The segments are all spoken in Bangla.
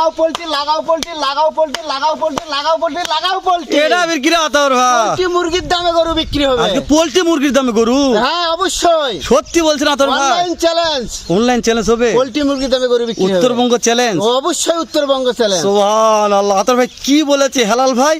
লাগাও পোল্ট্রি লাগাও পোল্ট্রি লাগাও পোল্ট্রি লাগাও পোল্ট্রি লাগাও পোল্ট্রি লাগাও পোল্ট্রি। এটা বিক্রি পোল্ট্রি মুরগির দামে গরু বিক্রি হবে। আজকে পোল্ট্রি মুরগির দামে গরু? হ্যাঁ অবশ্যই। সত্যি বলছেন ভাই? অনলাইন চ্যালেঞ্জ অনলাইন চ্যালেঞ্জ হবে? পোল্ট্রি মুরগির দামে গরু বিক্রি উত্তরবঙ্গ চ্যালেঞ্জ অবশ্যই উত্তরবঙ্গ চ্যালেঞ্জ আতর ভাই কি বলেছে হেলাল ভাই?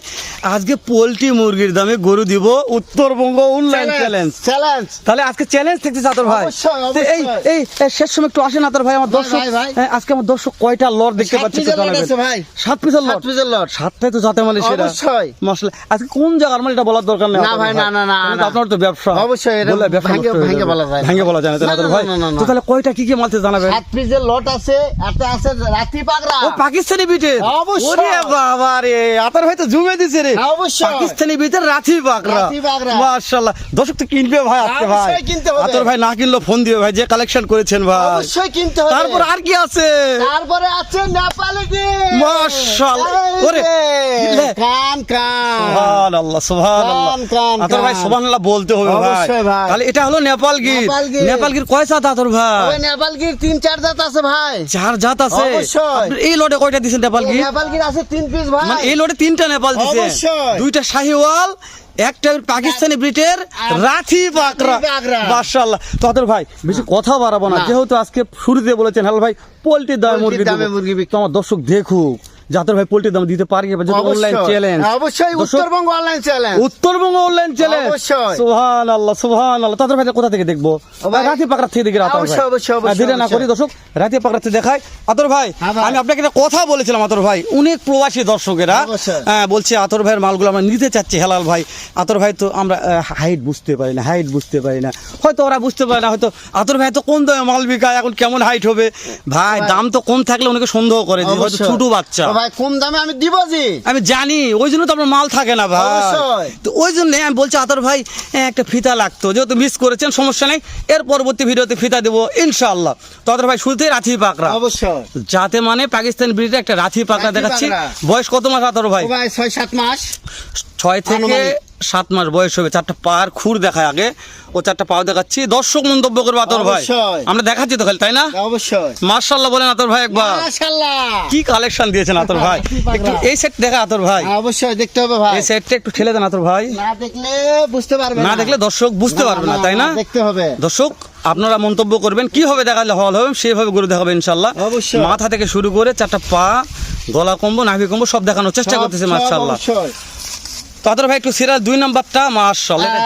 আজকে পোল্ট্রি মুরগির দামে গরু দিব উত্তরবঙ্গ অনলাইন চ্যালেঞ্জ চ্যালেঞ্জ তাহলে আজকে চ্যালেঞ্জ থাকছে আতর ভাই। অবশ্যই, এই এই শেষ সময় একটু আসেন আতর ভাই আমার দর্শক। হ্যাঁ, আজকে আমার দর্শক কয়টা লট দেখতে পাচ্ছে পিসের একটু লট জানাবেন। আছে ভাই। সাত পিসের লট পিসের লট। সাতটাই তো যাতে সেটা অবশ্যই। মশলা আজকে কোন জায়গার এটা বলার দরকার নেই না ভাই, না, না, না, তাহলে তো না। আপনার তো ব্যবসা অবশ্যই, এটা বললে ব্যবসা ভাঙ্গে- নষ্ট ভাঙ্গে যাবে। বলা যায় না। বলা যায় না তাহলে না, আতর না, ভাই না, না, না। তো তাহলে কয়টা কি কি মালতে জানাবেন সাত পিসের লট আছে এতে আছে রাতি পাগড়া ও পাকিস্তানি বিটে অবশ্যই। ওরে বাবা রে আতার ভাই তো জুমে দিছে রে অবশ্যই। পাকিস্তানি বিটে। মাশাআল্লাহ দর্শক তো কিনবে ভাই আজকে ভাই। আতর ভাই না কিনলো ফোন দিবে ভাই যে কালেকশন করেছেন ভাই অবশ্যই কিনতে হবে তারপর আর কি আছে তারপরে আছে নেপালি এই বলতে হবে ভাই। তাহলে এটা হলো নেপাল গির নেপাল গির। কয় জাত আতর ভাই? তিন চার জাত আছে ভাই। চার জাত আছে? এই লটে কয়টা দিছেন নেপাল গির নেপালগির আছে তিন পিস ভাই। মানে এই তিনটা নেপাল দিছে। দুইটা শাহিওয়াল একটা পাকিস্তানি ব্রিটের রাথি বাকরা। মাশাআল্লাহ তোদের ভাই বেশি কথা বাড়াবো না। যেহেতু আজকে শুরুতে বলেছেন হাল ভাই পোলট্রির দামে মুরগি দামে দেবো। মুরগি বিক্রি। তো দর্শক দেখুক যাদের ভাই পোল্ট্রির দাম দিতে পারি অনলাইন চ্যালেঞ্জ অবশ্যই Uttarbanga online challenge Uttarbanga online challenge অবশ্যই। সুবহান আল্লাহ সুবহান আল্লাহ তাদের ভাই কোথা থেকে দেখব? ভাই, রাতি পাকড়া থেকে দেখি রাত অবশ্যই, অবশ্যই, অবশ্যই, দিলে না করি দর্শক রাতি পাকড়া থেকে দেখাই। আতর ভাই হ্যাঁ আমি আপনাকে একটা কথা বলেছিলাম আতর ভাই। অনেক প্রবাসী দর্শকেরা হ্যাঁ বলছে আতর ভাইয়ের মালগুলো আমরা নিতে চাচ্ছি হেলাল ভাই। আতর ভাই তো আমরা হাইট বুঝতে পারি না হাইট বুঝতে পারি না। হয়তো ওরা বুঝতে পারে না হয়তো আতর ভাই তো কোন দামে মাল বিকায় এখন কেমন হাইট হবে? ভাই দাম তো কম থাকলে অনেকে সন্দেহ করে হয়তো ছোট বাচ্চা। ভাই কম দামে আমি দিব জি। আমি জানি ওই জন্য তো আপনার মাল থাকে না ভাই। অবশ্যই। তো ওই জন্য আমি বলছি আতর ভাই একটা ফিতা লাগতো। যেহেতু মিস করেছেন সমস্যা নেই। এর পরবর্তী ভিডিওতে ফিতা দেবো ইনশাআল্লাহ। তো আতর ভাই শুরুতে রাথি পাকড়া। অবশ্যই। যাতে মানে পাকিস্তান ব্রিজে একটা রাথি পাকড়া দেখাচ্ছি। বয়স কত মাস আতর ভাই? ভাই ছয় সাত মাস। ছয় থেকে। সাত মাস বয়স হবে চারটা পার খুর দেখায় আগে। ও চারটা পাও দেখাচ্ছি। দর্শক মন্তব্য করবে আতর ভাই। আমরা দেখাচ্ছি তো খালি তাই না? অবশ্যই। মার্শাল্লাহ বলেন আতর ভাই একবার। কি কালেকশন দিয়েছেন আতর ভাই? একটু এই সেট দেখা আতর ভাই। অবশ্যই দেখতে হবে ভাই। এই সেটটা একটু ঠেলে দেন আতর ভাই। না দেখলে বুঝতে পারবে না দেখলে দর্শক বুঝতে পারবে না তাই না? দেখতে হবে। দর্শক আপনারা মন্তব্য করবেন কীভাবে দেখালে হল হবে সেভাবে গরু দেখাবে ইনশাল্লাহ অবশ্যই। মাথা থেকে শুরু করে চারটা পা গলা কম্বো নাভি কম্বো সব দেখানোর চেষ্টা করতেছে অবশ্যই। তাদের ভাই একটু সিরিয়াল দুই নাম্বারটা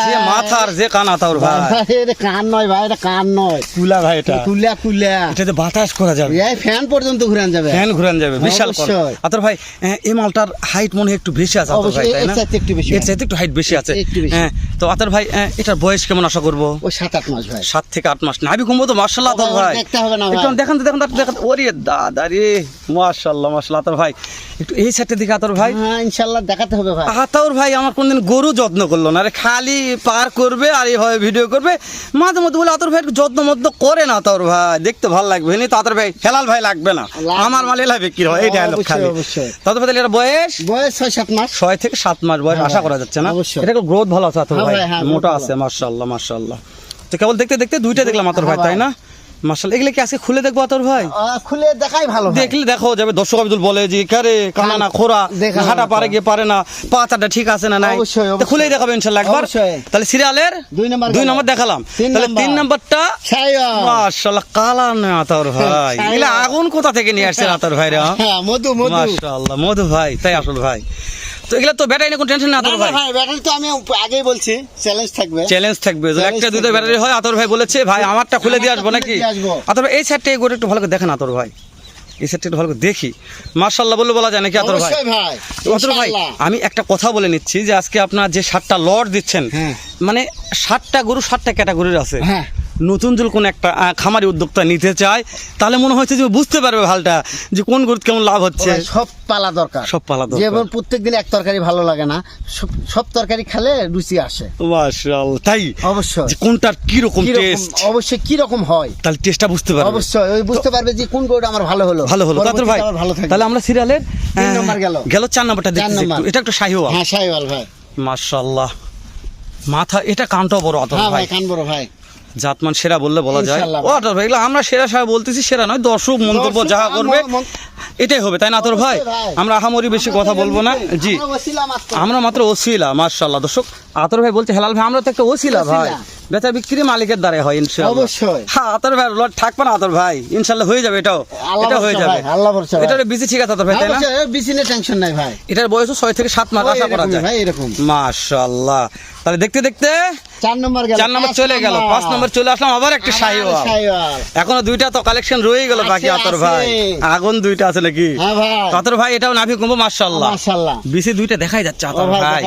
যে। মাথার যে কান আতাউর ভাই। এটা কান নয় ভাই এটা কান নয়। কুলা ভাই এটা। কুলা কুলা এটা তো বাতাস করা যাবে। এই ফ্যান পর্যন্ত ঘুরান যাবে। ফ্যান ঘুরান যাবে বিশাল। আতর ভাই এই মালটার হাইট মনে হয় একটু বেশি আছে আতর ভাই তাই না? একটু বেশি এর চাইতে একটু হাইট বেশি আছে। হ্যাঁ তো আতর ভাই এটার বয়স কেমন আশা করব? ওই সাত আট মাস ভাই। সাত থেকে আট মাস। নাভি কুম্ভ তো মার্শাল্লাহ ও তোর ভাই, ভাই দেখতে হবে না একটু দেখান তো দেখান ওরে দাদা রে মার্শাল্লাহ মার্শাল্লাহ তোর ভাই। একটু এই সাইডটা দিকে আতর ভাই। হ্যাঁ ইনশাল্লাহ দেখাতে হবে ভাই। আতাউর ভাই আমার কোনদিন গরু যত্ন করল না আরে খালি পার করবে আর এইভাবে ভিডিও করবে। মাঝে মধ্যে বলে আতর ভাই একটু যত্ন মত্ন করে না আতাউর ভাই। দেখতে ভালো লাগবে। নি তো আতর ভাই হেলাল ভাই লাগবে না। আমার মাল এলাই বিক্রি হয় এই ডায়লগ খালি। তাদের ভাই এর বয়স? বয়স ছয় সাত মাস। ছয় থেকে সাত মাস বয়স হ্যাঁ আশা করা যাচ্ছে না। এটা গ্রোথ ভালো আছে আতর ভাই ভাই, হ্যাঁ, মোটা আছে মার্শাল্লাহ মার্শাল্লাহ তো কেবল দেখতে দেখতে দুইটা দেখলাম আতর ভাই। হ্যাঁ তাই না? মার্শাল্লাহ এগুলো কি আজকে খুলে দেখব আতর ভাই? খুলে দেখাই ভালো দেখলে দেখো যাবে দর্শক আব্দুল বলে যে কারে কানা না খোরা হাঁটা পারে গিয়ে পারে না পাতাটা ঠিক আছে না নাই? অবশ্যই, তো অবশ্যই। খুলেই দেখাবে ইনশাল্লাহ একবার। তাহলে সিরিয়ালের দুই নাম্বার দুই নম্বর দেখালাম। তিন তাহলে নাম্বার। তিন নম্বরটা সাইয়র। কালা না আতর ভাই। সাইয়র। আগুন কোথা থেকে নিয়ে আসছে আতর ভাই রে হ্যাঁ মধু মধু ভাই তাই আসল ভাই। তো এগুলা তো ব্যাটারি নিয়ে কোনো টেনশন না আতর ভাই। ভাই ব্যাটারি তো আমি আগেই বলছি চ্যালেঞ্জ থাকবে। চ্যালেঞ্জ থাকবে। যদি একটা দুটো ব্যাটারি হয় আতর ভাই বলেছে ভাই আমারটা খুলে দিয়ে আসব নাকি। আতর ভাই এই সাইডটা এগোটা একটু ভালো করে দেখেন আতর ভাই। এই সাইডটা একটু ভালো করে দেখি। মার্শাল্লাহ বলে বলা যায় নাকি আতর ভাই? অবশ্যই ভাই। আমি একটা কথা বলে নিচ্ছি যে আজকে আপনার যে সাতটা লট দিচ্ছেন হ্যাঁ। মানে সাতটা গরু সাতটা ক্যাটাগরির আছে। হ্যাঁ। নতুন যদি কোন একটা খামারি উদ্যোক্তা নিতে চায় তাহলে মনে হচ্ছে যে বুঝতে পারবে ভালটা যে কোন গরু কেমন লাভ হচ্ছে। সব পালা দরকার। সব পালা দরকার। যেমন প্রত্যেক দিন এক তরকারি ভালো লাগে না সব- তরকারি খেলে রুচি আসে। মাশাআল্লাহ তাই? অবশ্যই। যে কোনটার কি রকম টেস্ট অবশ্যই কি রকম হয়। তাহলে টেস্টটা বুঝতে পারবে। অবশ্যই ওই বুঝতে পারবে যে কোন গরুটা আমার ভালো হলো। ভালো হলো। তাদের ভাই তাহলে আমরা সিরিয়ালের তিন নম্বর গেল। গেল চার নাম্বারটা। একটু। এটা একটা শাহিওয়া হ্যাঁ সাইওয়াল ভাই। মাশাআল্লাহ মাথা এটা কানটাও বড় আতর হ্যাঁ ভাই কান বড় ভাই। জাতমান সেরা বললে বলা যায়। ভাই। আমরা সেরা সেরা বলতেছি সেরা নয় দর্শক মন্তব্য যাহা করবে এটাই হবে তাই না আতর ভাই? আমরা আহামরি বেশি কথা বলব না। জি। আমরা মাত্র। ওসিলা মার্শাল্লাহ দর্শক আতর ভাই বলছে হেলাল ভাই আমরা তো একটা ওসিলা ভাই। বেচা বিক্রি মালিকের দ্বারে হয় ইনশাল্লাহ অবশ্যই। হ্যাঁ আতর ভাই লট থাকবে না আতর ভাই। ইনশাল্লাহ হয়ে যাবে এটাও। এটা হয়ে যাবে। আল্লাহ ভরসা এটা বিসি ঠিক আছে আতর ভাই তাই না? টেনশন নাই ভাই। এটার বয়স ছয় থেকে সাত মাস আশা করা যায়। ভাই এরকম। মাশাল্লাহ তাহলে দেখতে দেখতে চার নম্বর গেল চার নম্বর পাঁচ চলে গেল পাঁচ নম্বর। চলে আসলাম আবার একটা শাহিওয়াল। এখনও দুইটা তো কালেকশন রয়ে গেল বাকি আতর ভাই। আগুন দুইটা আছে নাকি? হ্যাঁ আতর ভাই এটাও নাভি কুম্ভ মাশাল্লাহ মাশাআল্লাহ। বিসি দুইটা দেখাই যাচ্ছে আতর ভাই।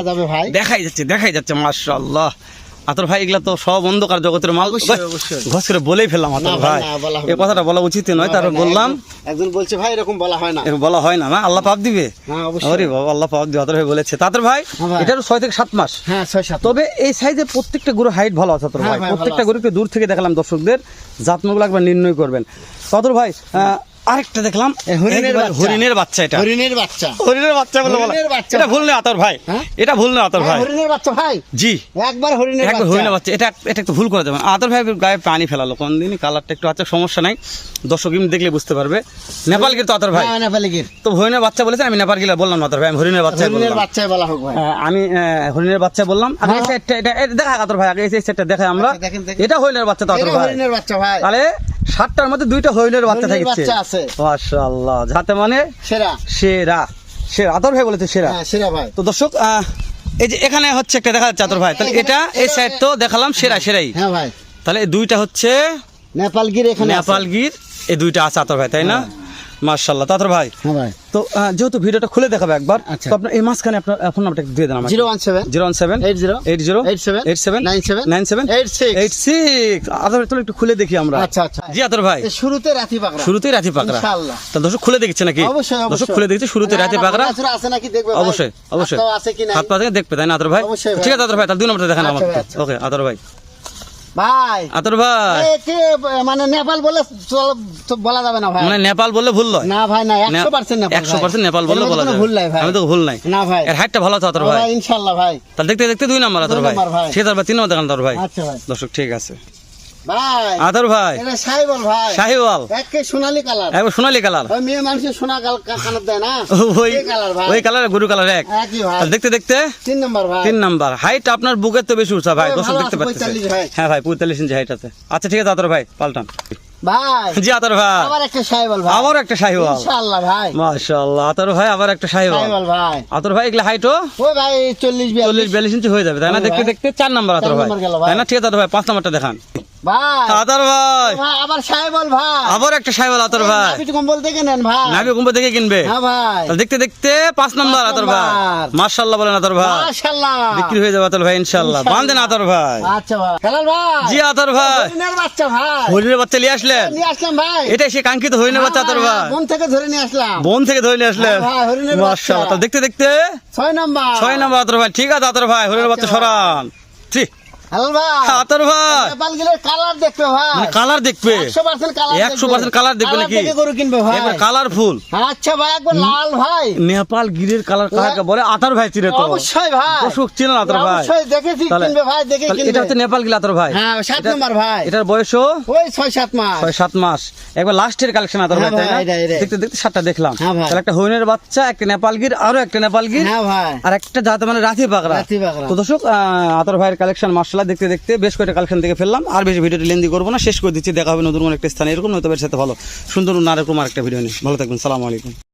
দেখাই যাচ্ছে দেখাই যাচ্ছে আতর ভাই এগুলা তো সব অন্ধকার জগতের মাল। ঘস করে বলেই ফেললাম আতর ভাই, এই কথাটা বলা উচিত নয় তারপর বললাম। একজন- বলছে ভাই এরকম বলা হয় না। এরকম বলা হয় না না আল্লাহ পাপ দিবে। হ্যাঁ আরে বাবা আল্লাহ পাপ দিবে আতর ভাই বলেছে। তাতর ভাই হ্যাঁ এটারও ছয় থেকে সাত মাস। হ্যাঁ ছয় সাত। তবে এই সাইজে প্রত্যেকটা গরু হাইট ভালো আছে তোর হ্যাঁ ভাই ভাই, প্রত্যেকটা। গরুকে দূর থেকে দেখালাম দর্শকদের। জাতমাগুলো একবার নির্ণয় করবেন। ততর ভাই আরেকটা দেখলাম হরিণের বাচ্চা। এটা। হরিণের বাচ্চা। হরিণের বাচ্চা বলে বলা। এটা ভুল না আতর ভাই। হ্যাঁ? এটা ভুল না আতর হ্যাঁ, ভাই। হরিণের বাচ্চা ভাই। জি। একবার হরিণের একবার হরিণের বাচ্চা। এটা এটা একটু ভুল করে দেবেন। আতর ভাই গায়ে পানি ফেলালো কোন দিন কালারটা একটু আছে সমস্যা নাই। দর্শক এমনি দেখলে বুঝতে পারবে। নেপাল কিন্তু আতর ভাই। হ্যাঁ নেপালি গির। তো হরিণের বাচ্চা বলেছে আমি নেপাল গিলা বললাম আতর ভাই আমি হরিণের বাচ্চা হরিণের বাচ্চাই বলা হোক ভাই। আমি হরিণের বাচ্চা বললাম। এই হ্যাঁ। সেটটা এটা দেখা কাতর ভাই আগে এই সেটটা দেখাই আমরা। আচ্ছা। এটা হরিণের বাচ্চা তো আতর ভাই। হরিণের বাচ্চা ভাই। তাহলে সাতটার মধ্যে দুইটা হরিণের বাচ্চা থাকছে। বাচ্চা আছে। মাশাআল্লাহ। যাতে মানে সেরা। সেরা। সেরা। আতর ভাই বলেছে সেরা। হ্যাঁ সেরা ভাই। তো দর্শক আহ, এই যে এখানে হচ্ছে একটা দেখা যাচ্ছে আতর ভাই। তাহলে এটা এই সাইড তো দেখালাম সেরা সেরাই। হ্যাঁ ভাই। তাহলে এই দুইটা হচ্ছে নেপাল গির এখানে নেপালগির নেপাল গির এই দুইটা আছে আতর ভাই তাই না? মাশাআল্লাহ। তাতর ভাই হ্যাঁ ভাই। তো যেহেতু ভিডিওটা খুলে দেখাবে একবার আচ্ছা। তো আপনার এই মাঝখানে আপনার ফোন নাম্বারটা দিয়ে দেন আমাকে। Zero one seven. Zero one seven. Eight zero. Eight zero. Eight seven. Eight seven. Nine seven. Nine seven. Eight six. Eight six. আতর তাহলে একটু খুলে দেখি আমরা। আচ্ছা আচ্ছা। জি আতর ভাই। শুরুতে রাতি পাকড়া। শুরুতেই রাতি পাকড়া। ইনশাআল্লাহ। তা দর্শক খুলে দেখছে নাকি? অবশ্যই দর্শক খুলে দেখছে শুরুতে রাতি পাকড়া। আছে নাকি দেখবে। অবশ্যই অবশ্যই। হাত পা থেকে দেখবে তাই না আতর ভাই? ঠিক আছে আতর ভাই তাহলে দুই নম্বরটা দেখেন আচ্ছা আমাকে। আচ্ছা। ওকে আতর ভাই। ভাই। আতর ভাই। মানে নেপাল বলে বলা যাবে না ভাই। মানে নেপাল বললে ভুল নয় না ভাই না একশো পার্সেন্ট নেপাল একশো ভাই। পার্সেন্ট নেপাল বলে বললে বলা যাবে। ভুল নাই ভাই। আমি তো ভুল নাই। না ভাই। এর হাইটটা ভালো আছে আতর ভাই। ভাই ইনশাআল্লাহ ভাই। তাহলে দেখতে দেখতে দুই নাম্বার আতর ভাই। সে তার তিন নাম্বার দেখান আতর ভাই। আচ্ছা ভাই। দর্শক ঠিক আছে। ভাই আতর ভাই। এটা সাইবল ভাই। একে সোনালী কালার। একবার সোনালি কালার। ওই মেয়ে মানুষের সোনা কাল- কানের দেয় না? ওই কালার ভাই। ওই কালার গরু কালার এক। একই ভাই। দেখতে দেখতে? তিন নম্বর ভাই। তিন নাম্বার। হাইট আপনার বুকের তো বেশি উঁচা ভাই দর্শক দেখতে পাচ্ছেন। হ্যাঁ ভাই পঁয়তাল্লিশ ইঞ্চি হাইট আছে। আচ্ছা ঠিক আছে আতর ভাই পাল্টান। ভাই। জি আতর ভাই। আবার একটা সাইবল ভাই। আবার একটা ইনশাআল্লাহ ভাই। মাশাআল্লাহ আতর ভাই আবার একটা সাইবল ভাই। আতর ভাই এগুলা হাইটও ওই ভাই চল্লিশ চল্লিশ বিয়াল্লিশ বিয়াল্লিশ ইঞ্চি হয়ে যাবে তাই না? দেখতে দেখতে চার নাম্বার আতর ভাই। তাই না? ঠিক আছে আতর ভাই পাঁচ নাম্বারটা দেখান। ভাই। আতর ভাই। ভাই আবার সাইবল ভাই। আবার একটা শাহিওয়াল আতর ভাই। আপনি কম্বল থেকে নেন ভাই। নাবি কুম্ভ থেকে কিনবে? হ্যাঁ ভাই। দেখতে দেখতে পাঁচ নাম্বার আতর ভাই। বলেন আতর ভাই। মাশাআল্লাহ। বিক্রি হয়ে যাবে আতর ভাই ইনশাআল্লাহ। বান্ধেন আতর ভাই। আচ্ছা ভাই। হেলাল ভাই। জি আতর ভাই। হরিণের বাচ্চা ভাই। হরিণের বাচ্চা নিয়ে আসলেন? নিয়ে আসলাম ভাই। এটাই সে কাঙ্ক্ষিত হরিণের বাচ্চা আতর ভাই। মন থেকে ধরে নিয়ে আসলাম। বন থেকে ধরে নিয়ে আসলেন। হ্যাঁ ভাই, হরিণের বাচ্চা। দেখতে দেখতে ছয় নাম্বার। ছয় নাম্বার আতর ভাই। ঠিক আছে আতর ভাই হরিণের বাচ্চা সরান। কালার দেখবে ভাই। কালার দেখবে। একশো পার্সেন্ট কালার 100% colour দেখবে নাকি? দেখে গরু কিনবে ভাই। কালারফুল আচ্ছা ভাই একবার লাল ভাই। নেপাল গিরের কালার কাকে বলে? আতর ভাই চিরে তো। অবশ্যই ভাই। দর্শক চিনেন আতর ভাই। দেখেছি কিনবে ভাই দেখে তাহলে এটা হচ্ছে নেপাল গিল আতর ভাই। হ্যাঁ সাত নম্বর ভাই। এটার ওই মাস। একবার লাস্টের কালেকশন আতর ভাই হ্যাঁ তাই না। দেখতে দেখতে সাতটা দেখলাম। হ্যাঁ তাহলে একটা হরিণের বাচ্চা একটা নেপাল গির আরও একটা নেপাল গির হ্যাঁ ভাই। আর একটা যাতে মানে রাথি পাকড়া। তো দর্শক আতর ভাইয়ের কালেকশন মার্শাল্লাহ দেখতে দেখতে বেশ কয়েকটা কালেকশন থেকে ফেললাম। আর বেশি ভিডিওটি লেন্দি করব না। শেষ করে দিচ্ছি। দেখা হবে নতুন কোনো একটা স্থানে। এরকম নতুন সাথে ভালো। সুন্দর আর একটা ভিডিও নিয়ে। ভালো থাকবেন। সালাম আলাইকুম।